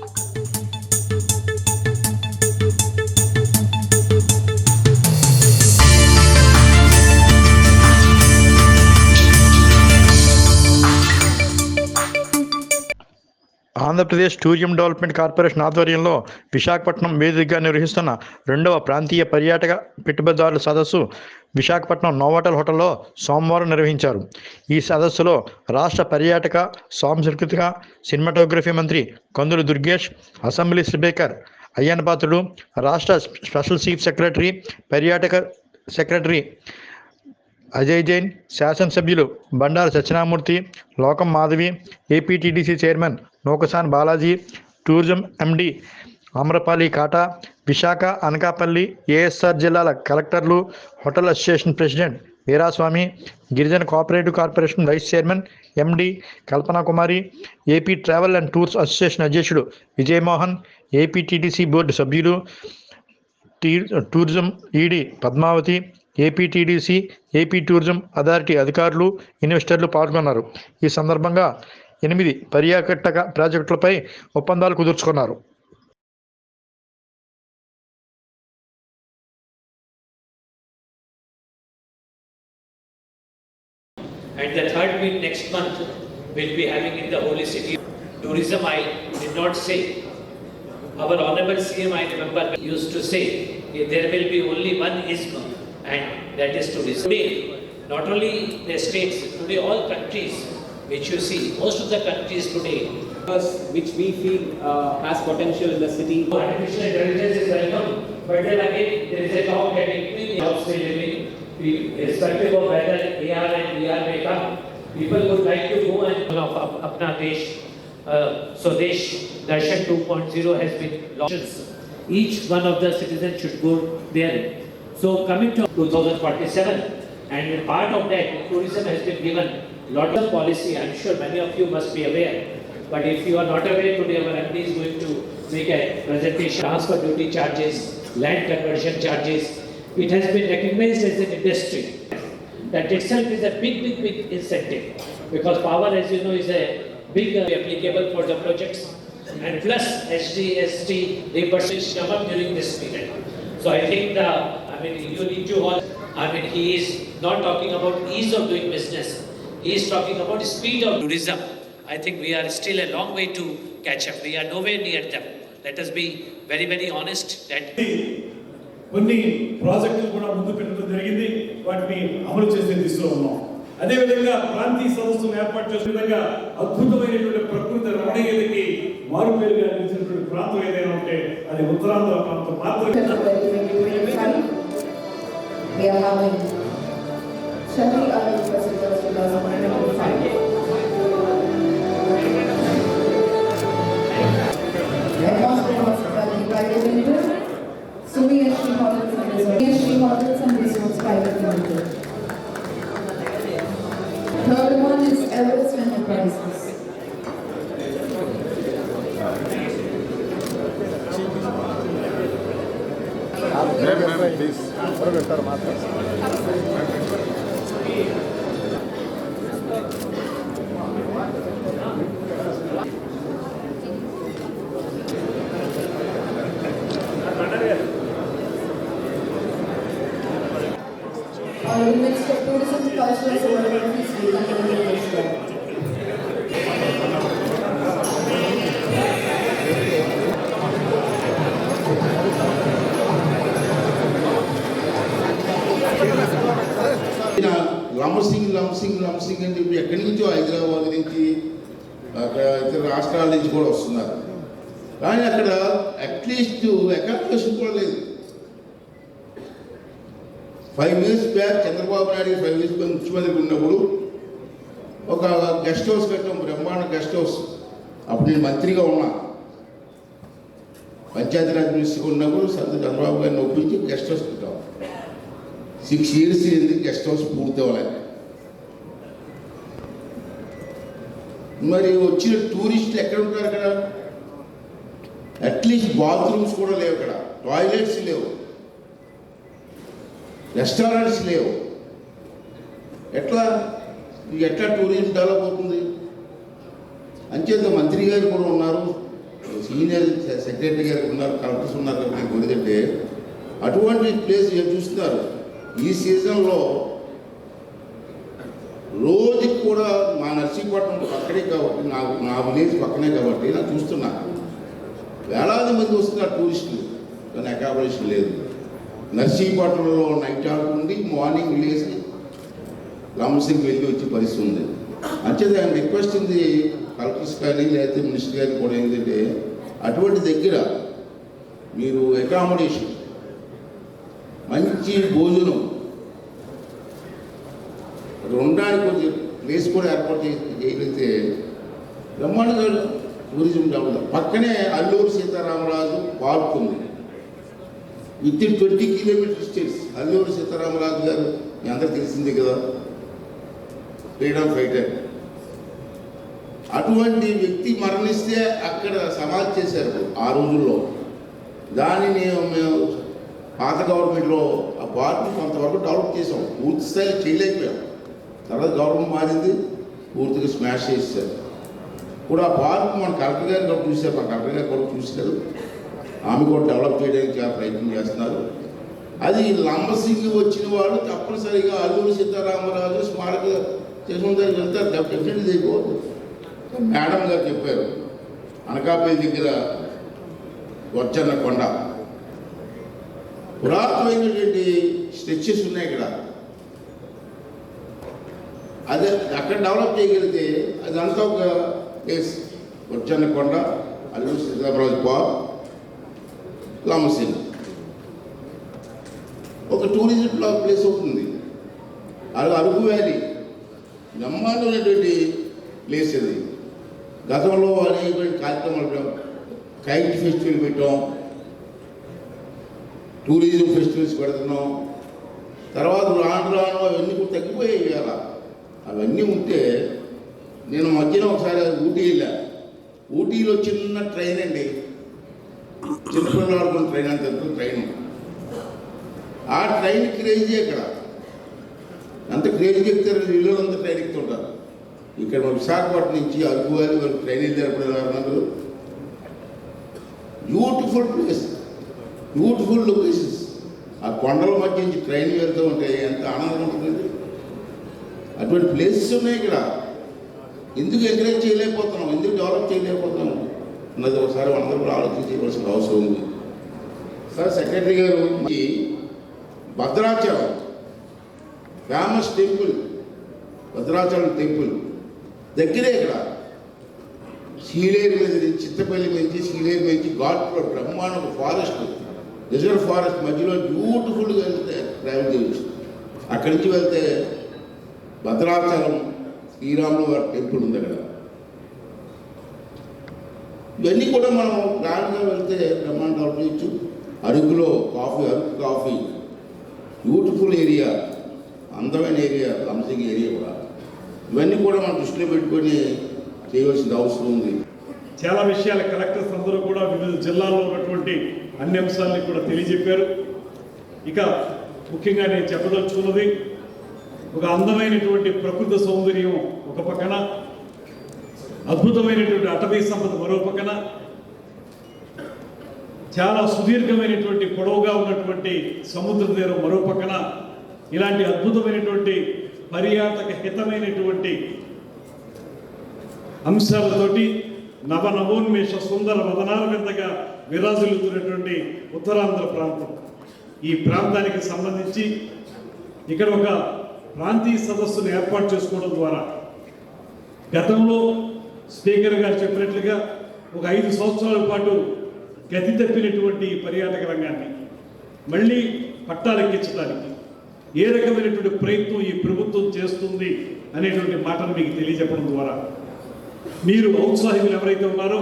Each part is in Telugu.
Thank you. Andhra Pradesh tourism development corporation ఆధ్వర్యంలో విశాఖపట్నం వేదికగా నిర్వహిస్తున్న రెండవ ప్రాంతీయ పర్యాటక పెట్టుబడిదారుల సదస్సు విశాఖపట్నం నోవాటల్ హోటల్లో సోమవారం నిర్వహించారు. ఈ సదస్సులో రాష్ట్ర పర్యాటక సాంస్కృతిక సినిమాటోగ్రఫీ మంత్రి కందులు దుర్గేష్ అసెంబ్లీ స్పీకర్ అయ్యన్ పాత్రుడు రాష్ట్ర స్పెషల్ చీఫ్ సెక్రటరీ పర్యాటక సెక్రటరీ అజయ్ జైన్ శాసనసభ్యులు Bandaru Satyanamurthy Lokam Madhavi APTDC chairman Nookasani Balaji tourism MD Amrapali Kata Visakha Anakapalli ASR జిల్లాల కలెక్టర్లు హోటల్ అసోసియేషన్ ప్రెసిడెంట్ వీరాస్వామి గిరిజన cooperative corporation vice chairman MD Kalpana Kumari AP travel and tours association అధ్యక్షుడు విజయమోహన్ ఏపీటీడీసీ బోర్డు సభ్యులు T tourism ED Padmavathi APTDC AP tourism authority అధికారులు ఇన్వెస్టర్లు పాల్గొన్నారు ఈ సందర్భంగా ఎనిమిది పర్యాటక ప్రాజెక్టులపై ఒప్పందాలు కుదుర్చుకున్నారు And the third week next month, we'll be having in the holy city. Tourism, I did not say. Our honorable CM, I remember, used to say, there will be only one ism, and that is today. not only the states, today all countries which you see, most of the countries today. Which we feel uh, has potential in the city. Artificial intelligence is welcome, but then again, there is a job that increasing jobs will remain, irrespective of whether AR and VR may come. People would like to go and. Of Apna Desh, uh, Swadesh Darshan 2.0 has been launched. Each one of the citizens should go there so coming to 2047, and part of that, tourism has been given lot of policy. I'm sure many of you must be aware. But if you are not aware, today our MD is going to make a presentation. Transfer duty charges, land conversion charges. It has been recognized as an industry. That itself is a big, big, big incentive. Because power, as you know, is a big uh, applicable for the projects. And plus SGST reimbursement come up during this period. So I think the, I mean, you need to all, I mean, he is not talking about ease of doing business. He is talking about speed of tourism. I think we are still a long way to catch up. We are nowhere near them. Let us be very, very honest that కొన్ని ప్రాజెక్టులు కూడా ముందు పెట్టడం జరిగింది వాటిని అమలు చేసే దిశలో ఉన్నాం అదేవిధంగా ప్రాంతీయ సదస్సును ఏర్పాటు చేసిన విధంగా అద్భుతమైనటువంటి ప్రకృతి రమణీయతకి మారుపేరుగా నిలిచినటువంటి ప్రాంతం ఏదైనా ఉంటే అది ఉత్తరాంధ్ర ప్రాంతం మాత్రమే We are having సార్ మాట్లాడుతున్నారు Minister of Tourism, Cultural and Ceremonial History, Honorable Minister. ఈయన లంసింగ్ లంసింగ్ లంసింగ్ అని చెప్పి ఎక్కడి నుంచో హైదరాబాద్ నుంచి అక్కడ ఇతర రాష్ట్రాల నుంచి కూడా వస్తున్నారు. కానీ అక్కడ అట్లీస్ట్ అకామిడేషన్ కూడా లేదు. Five years back Chandrababu Naidu five years back ముఖ్యమంత్రి ఉన్నప్పుడు ఒక గెస్ట్ హౌస్ కట్టాం బ్రహ్మాండ గెస్ట్ హౌస్. అప్పుడు నేను మంత్రిగా ఉన్నా. పంచాయతీరాజ్ మినిస్టర్ ఉన్నప్పుడు సంత చంద్రబాబు గారిని ఒప్పించి గెస్ట్ హౌస్ కట్టాం. సిక్స్ ఇయర్స్ ఎందుకు గెస్ట్ హౌస్ పూర్తి అవ్వాలి మరి వచ్చిన టూరిస్టులు ఎక్కడ ఉంటారు అక్కడ అట్లీస్ట్ బాత్రూమ్స్ కూడా లేవు అక్కడ టాయిలెట్స్ లేవు. రెస్టారెంట్స్ లేవు. ఎట్లా? ఎట్లా టూరిజం డెవలప్ అవుతుంది? అంచేత మంత్రి గారు కూడా ఉన్నారు. సీనియర్ సెక్రటరీ గారు ఉన్నారు కలెక్టర్స్ ఉన్నారు నాకు ఎందుకంటే అటువంటి ప్లేస్ చూస్తున్నారు? ఈ సీజన్లో రోజు కూడా మా నర్సీపట్నం పక్కనే కాబట్టి నాకు నా విలేజ్ పక్కనే కాబట్టి నేను చూస్తున్నా. వేలాది మంది వస్తున్నారు టూరిస్టులు కానీ అకామిడేషన్ లేదు. నర్సీపట్నంలో నైట్ ఆడుకుండి మార్నింగ్ లేచి రామసింగ్ వెళ్ళి వచ్చే పరిస్థితి ఉంది. అంచేది ఆయన రిక్వెస్ట్ ఉంది కలెక్టర్స్ కానీ లేకపోతే మినిస్టర్ గారికి కూడా ఏంటంటే అటువంటి దగ్గర మీరు అకామిడేషన్ మంచి భోజనం అక్కడ ఉండడానికి కొంచెం ప్లేస్ కూడా ఏర్పాటు చేసి చేయగలిగితే బ్రహ్మాండంగా టూరిజం డెవలప్ పక్కనే అల్లూరు సీతారామరాజు పార్క్ ఉంది. Within twenty kilometre states. Alluri Sitaramaraju garu మీ అందరికి తెలిసిందే కదా ఫ్రీడమ్ ఫైటర్. అటువంటి వ్యక్తి మరణిస్తే అక్కడ సమాధి చేశారు ఆ రోజుల్లో. దానిని మేము పాత గవర్నమెంట్లో ఆ పార్టీ కొంతవరకు డెవలప్ చేసాం. పూర్తి స్థాయిలో చేయలేకపోయాం. తర్వాత గవర్నమెంట్ మారింది పూర్తిగా స్మాష్ చేశారు ఇప్పుడు ఆ పార్క్ మన కలెక్టర్ గారు కూడా చూశారు. మా కలెక్టర్ గారు కూడా చూశారు. ఆమె కూడా డెవలప్ చేయడానికి చాలా ప్రయత్నం చేస్తున్నారు. అది లంబసింగి వచ్చిన వాళ్ళు తప్పనిసరిగా అల్లూరి సీతారామరాజు స్మారక చేసిన దగ్గరికి వెళ్తారు. డెఫినెట్లీ దిగిపోదు మేడం గారు చెప్పారు అనకాపల్లి దగ్గర వచ్చన్న కొండ. పురాతనమైనటువంటి స్ట్రెచెస్ ఉన్నాయి ఇక్కడ. అదే అక్కడ డెవలప్ చేయగలిగితే అదంతా ఒక ప్లేస్ వచ్చన్న కొండ అల్లు సీతారామరాజు పార్క్ లామసింగ్ ఒక టూరిజం బ్లాక్ ప్లేస్ అవుతుంది అది అరకు వ్యాలీ. బ్రహ్మాండమైనటువంటి ప్లేస్ అది గతంలో అనేకమైన కార్యక్రమాలు కైట్ ఫెస్టివల్ పెట్టాం. టూరిజం ఫెస్టివల్స్ పెడుతున్నాం. తర్వాత రాను రాను అవన్నీ కూడా తగ్గిపోయాయి ఇవాళ. అవన్నీ ఉంటే నేను మధ్యన ఒకసారి ఊటీ వెళ్ళా ఊటీలో చిన్న ట్రైన్ అండి. చిన్నపిల్లలు ఆడుకున్న ట్రైన్ అంత ట్రైన్ ఆ ట్రైన్ క్రేజీ అక్కడ. అంత క్రేజీగా ఎక్కుతారు ఇల్లులంతా ట్రైన్ ఎక్కుతుంటారు. ఇక్కడ మన విశాఖపట్నం నుంచి అరకు వ్యాలీ వరకు ట్రైన్ వెళ్ళారు బ్యూటిఫుల్ ప్లేస్ బ్యూటిఫుల్ లొకేషన్స్ ఆ కొండల మధ్య నుంచి ట్రైన్ వెళ్తూ ఉంటే ఎంత ఆనందం ఉంటుందండి అటువంటి ప్లేసెస్ ఉన్నాయి ఇక్కడ. ఎందుకు ఎంకరేజ్ చేయలేకపోతున్నాం? ఎందుకు డెవలప్ చేయలేకపోతున్నాం? అన్నది ఒకసారి మనందరూ కూడా ఆలోచన చేయవలసిన అవసరం ఉంది. Sir secretary garu Bhadrachalam famous temple Bhadrachalam temple దగ్గరే ఇక్కడ. సీలేరు మీద నుంచి చిత్తపల్లి నుంచి సీలేరు నుంచి ఘాట్ బ్రహ్మాండ ఫారెస్ట్ రిజర్వ్ ఫారెస్ట్ మధ్యలో బ్యూటిఫుల్గా వెళ్తే ట్రావెల్ చేయవచ్చు అక్కడి నుంచి వెళ్తే భద్రాచలం శ్రీరాములు వారి టెంపుల్ ఉంది అక్కడ. ఇవన్నీ కూడా మనం గ్రాండ్గా వెళ్తే బ్రహ్మాండ చేయొచ్చు అరకులో coffee Araku coffee beautiful area అందమైన ఏరియా లంసింగ్ ఏరియా కూడా. ఇవన్నీ కూడా మనం దృష్టిలో పెట్టుకొని చేయవలసిన అవసరం ఉంది. చాలా విషయాలు కలెక్టర్స్ అందరూ కూడా వివిధ జిల్లాల్లో ఉన్నటువంటి అన్ని అంశాలని కూడా తెలియజెప్పారు. ఇక ముఖ్యంగా నేను చెప్పదలుచుకున్నది ఒక అందమైనటువంటి ప్రకృతి సౌందర్యం ఒక పక్కన అద్భుతమైనటువంటి అటవీ సంపద మరో పక్కన చాలా సుదీర్ఘమైనటువంటి పొడవుగా ఉన్నటువంటి సముద్ర తీరం మరో పక్కన ఇలాంటి అద్భుతమైనటువంటి పర్యాటక హితమైనటువంటి అంశాలతోటి నవ నవోన్మేష సుందర వదనాల వింతగా విరాజులుతున్నటువంటి ఉత్తరాంధ్ర ప్రాంతం. ఈ ప్రాంతానికి సంబంధించి ఇక్కడ ఒక ప్రాంతీయ సదస్సును ఏర్పాటు చేసుకోవడం ద్వారా గతంలో స్పీకర్ గారు చెప్పినట్లుగా ఒక ఐదు సంవత్సరాల పాటు గతి తప్పినటువంటి పర్యాటక రంగాన్ని మళ్ళీ పట్టాలెక్కించడానికి ఏ రకమైనటువంటి ప్రయత్నం ఈ ప్రభుత్వం చేస్తుంది అనేటువంటి మాటను మీకు తెలియజెప్పడం ద్వారా మీరు ఔత్సాహికులు ఎవరైతే ఉన్నారో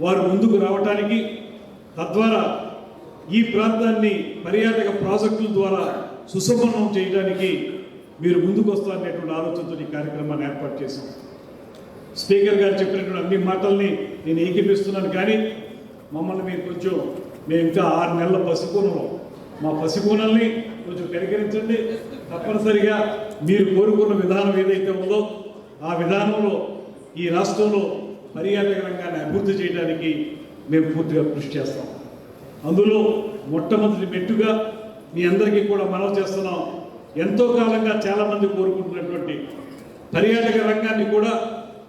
వారు ముందుకు రావటానికి తద్వారా ఈ ప్రాంతాన్ని పర్యాటక ప్రాజెక్టుల ద్వారా సుసంపన్నం చేయడానికి మీరు ముందుకు వస్తారనేటువంటి ఆలోచనతో ఈ కార్యక్రమాన్ని ఏర్పాటు చేశాం స్పీకర్ గారు చెప్పినటువంటి అన్ని మాటల్ని నేను ఏకీపిస్తున్నాను కానీ మమ్మల్ని మీరు కొంచెం మేము ఇంకా ఆరు నెలల పసికూనలో మా పసికూనల్ని కొంచెం కనికరించండి తప్పనిసరిగా మీరు కోరుకున్న విధానం ఏదైతే ఉందో ఆ విధానంలో ఈ రాష్ట్రంలో పర్యాటక రంగాన్ని అభివృద్ధి చేయడానికి మేము పూర్తిగా కృషి చేస్తాం. అందులో మొట్టమొదటి మెట్టుగా మీ అందరికీ కూడా మనవి చేస్తున్నాం. ఎంతో కాలంగా చాలామంది కోరుకుంటున్నటువంటి పర్యాటక రంగాన్ని కూడా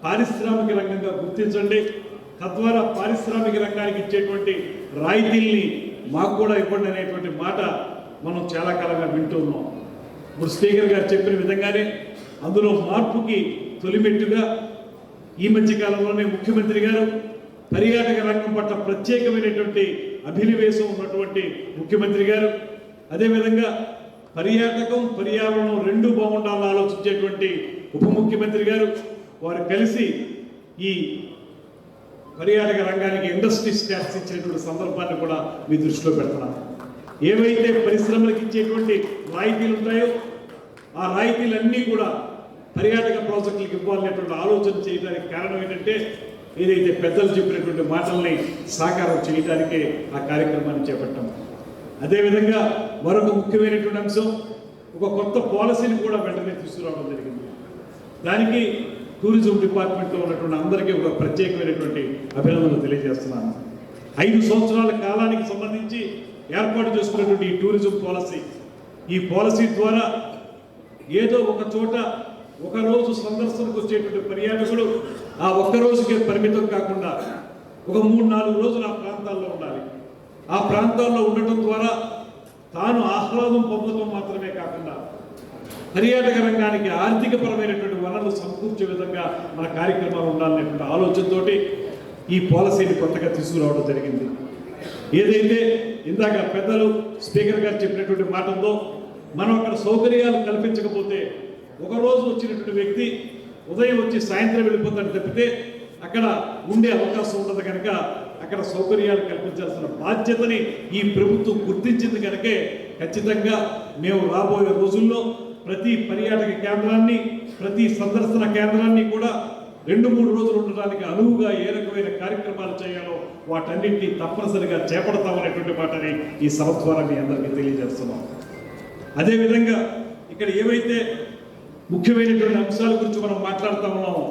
పారిశ్రామిక రంగంగా గుర్తించండి. తద్వారా పారిశ్రామిక రంగానికి ఇచ్చేటువంటి రాయితీల్ని మాకు కూడా ఇవ్వండి అనేటువంటి మాట మనం చాలా కాలంగా వింటున్నాం ఇప్పుడు స్పీకర్ గారు చెప్పిన విధంగానే అందులో మార్పుకి తొలిమెట్టుగా ఈ మధ్య కాలంలోనే ముఖ్యమంత్రి గారు పర్యాటక రంగం పట్ల ప్రత్యేకమైనటువంటి అభినవేశం ఉన్నటువంటి ముఖ్యమంత్రి గారు. అదేవిధంగా పర్యాటకం పర్యావరణం రెండు బాగుండాలని ఆలోచించేటువంటి ఉప ముఖ్యమంత్రి గారు వారు కలిసి ఈ పర్యాటక రంగానికి ఇండస్ట్రీస్ ట్యాక్స్ ఇచ్చినటువంటి సందర్భాన్ని కూడా మీ దృష్టిలో పెడుతున్నాను ఏవైతే పరిశ్రమలకు ఇచ్చేటువంటి రాయితీలు ఉంటాయో ఆ రాయితీలన్నీ కూడా పర్యాటక ప్రాజెక్టులకు ఇవ్వాలనేటువంటి ఆలోచన చేయడానికి కారణం ఏంటంటే ఏదైతే పెద్దలు చెప్పినటువంటి మాటల్ని సాకారం చేయడానికే ఆ కార్యక్రమాన్ని చేపట్టాము అదేవిధంగా మరొక ముఖ్యమైనటువంటి అంశం ఒక కొత్త పాలసీని కూడా వెంటనే తీసుకురావడం జరిగింది. దానికి టూరిజం డిపార్ట్మెంట్లో ఉన్నటువంటి అందరికీ ఒక ప్రత్యేకమైనటువంటి అభినందనలు తెలియజేస్తున్నాను. ఐదు సంవత్సరాల కాలానికి సంబంధించి ఏర్పాటు చేసుకున్నటువంటి ఈ టూరిజం పాలసీ ఈ పాలసీ ద్వారా ఏదో ఒక చోట ఒక రోజు సందర్శనకు వచ్చేటువంటి పర్యాటకుడు ఆ ఒక్క రోజుకే పరిమితం కాకుండా ఒక మూడు నాలుగు రోజులు ఆ ప్రాంతాల్లో ఉండాలి. ఆ ప్రాంతాల్లో ఉండటం ద్వారా తాను ఆహ్లాదం పొందడం మాత్రమే కాకుండా పర్యాటక రంగానికి ఆర్థికపరమైనటువంటి వనరులు సమకూర్చే విధంగా మన కార్యక్రమాలు ఉండాలనేటువంటి ఆలోచనతో ఈ పాలసీని కొత్తగా తీసుకురావడం జరిగింది. ఏదైతే ఇందాక పెద్దలు స్పీకర్ గారు చెప్పినటువంటి మాట ఉందో మనం అక్కడ సౌకర్యాలు కల్పించకపోతే ఒకరోజు వచ్చినటువంటి వ్యక్తి ఉదయం వచ్చి సాయంత్రం వెళ్ళిపోతాడు తప్పితే అక్కడ ఉండే అవకాశం ఉండదు కనుక అక్కడ సౌకర్యాలు కల్పించాల్సిన బాధ్యతని ఈ ప్రభుత్వం గుర్తించింది కనుకే ఖచ్చితంగా మేము రాబోయే రోజుల్లో ప్రతి పర్యాటక కేంద్రాన్ని ప్రతి సందర్శన కేంద్రాన్ని కూడా రెండు మూడు రోజులు ఉండడానికి అనువుగా ఏ రకమైన కార్యక్రమాలు చేయాలో వాటన్నింటినీ తప్పనిసరిగా చేపడతామనేటువంటి మాటని ఈ సభ ద్వారా మీ అందరికీ తెలియజేస్తున్నాం. అదేవిధంగా ఇక్కడ ఏవైతే ముఖ్యమైనటువంటి అంశాల గురించి మనం మాట్లాడుతా ఉన్నామో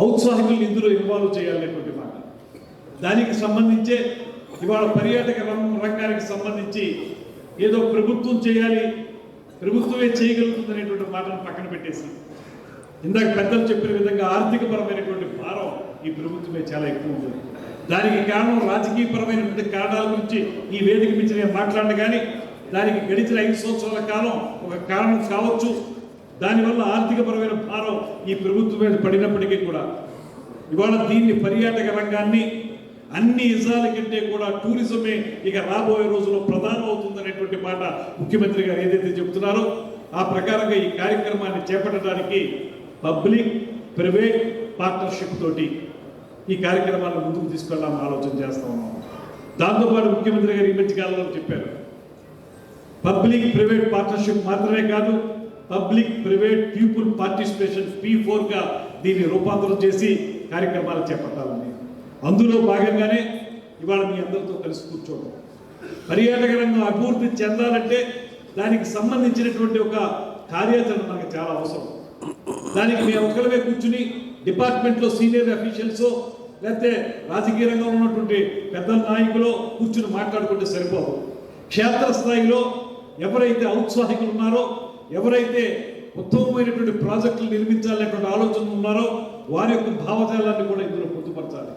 ఔత్సాహికుల్ని ఇందులో ఇన్వాల్వ్ చేయాలనేటువంటి దానికి సంబంధించే ఇవాళ పర్యాటక రంగానికి సంబంధించి ఏదో ప్రభుత్వం చేయాలి ప్రభుత్వమే చేయగలుగుతుంది అనేటువంటి మాటను పక్కన పెట్టేసి ఇందాక పెద్దలు చెప్పిన విధంగా ఆర్థికపరమైనటువంటి భారం ఈ ప్రభుత్వమే చాలా ఎక్కువ ఉంటుంది. దానికి కారణం రాజకీయపరమైనటువంటి కారణాల గురించి ఈ వేదిక మించి నేను మాట్లాడను కానీ దానికి గడిచిన ఐదు సంవత్సరాల కాలం ఒక కారణం కావచ్చు. దానివల్ల ఆర్థికపరమైన భారం ఈ ప్రభుత్వం మీద పడినప్పటికీ కూడా ఇవాళ దీన్ని పర్యాటక రంగాన్ని అన్ని ఇజాల కంటే కూడా టూరిజమే ఇక రాబోయే రోజుల్లో ప్రధానం అవుతుందనేటువంటి మాట ముఖ్యమంత్రి గారు ఏదైతే చెబుతున్నారో ఆ ప్రకారంగా ఈ కార్యక్రమాన్ని చేపట్టడానికి పబ్లిక్ ప్రైవేట్ పార్ట్నర్షిప్ తోటి ఈ కార్యక్రమాన్ని ముందుకు తీసుకెళ్ళాలని ఆలోచన చేస్తా ఉన్నాం. దాంతోపాటు ముఖ్యమంత్రి గారు ఈ మధ్య కాలంలో చెప్పారు పబ్లిక్ ప్రైవేట్ పార్ట్నర్షిప్ మాత్రమే కాదు public private people participation P ఫోర్గా దీన్ని రూపాంతరం చేసి కార్యక్రమాలు చేపట్టాలని అందులో భాగంగానే ఇవాళ మీ అందరితో కలిసి కూర్చోవడం. పర్యాటక రంగం అభివృద్ధి చెందాలంటే దానికి సంబంధించినటువంటి ఒక కార్యాచరణ మనకు చాలా అవసరం. దానికి మేము ఒకరివే కూర్చుని డిపార్ట్మెంట్లో సీనియర్ అఫీషియల్స్ లేకపోతే రాజకీయ రంగంలో ఉన్నటువంటి పెద్ద నాయకులు కూర్చుని మాట్లాడుకుంటే సరిపోదు. క్షేత్రస్థాయిలో ఎవరైతే ఔత్సాహికులు ఉన్నారో ఎవరైతే ఉత్తమమైనటువంటి ప్రాజెక్టులు నిర్మించాలనేటువంటి ఆలోచనలు ఉన్నారో వారి యొక్క భావజాలాన్ని కూడా ఇందులో పొందుపరచాలి.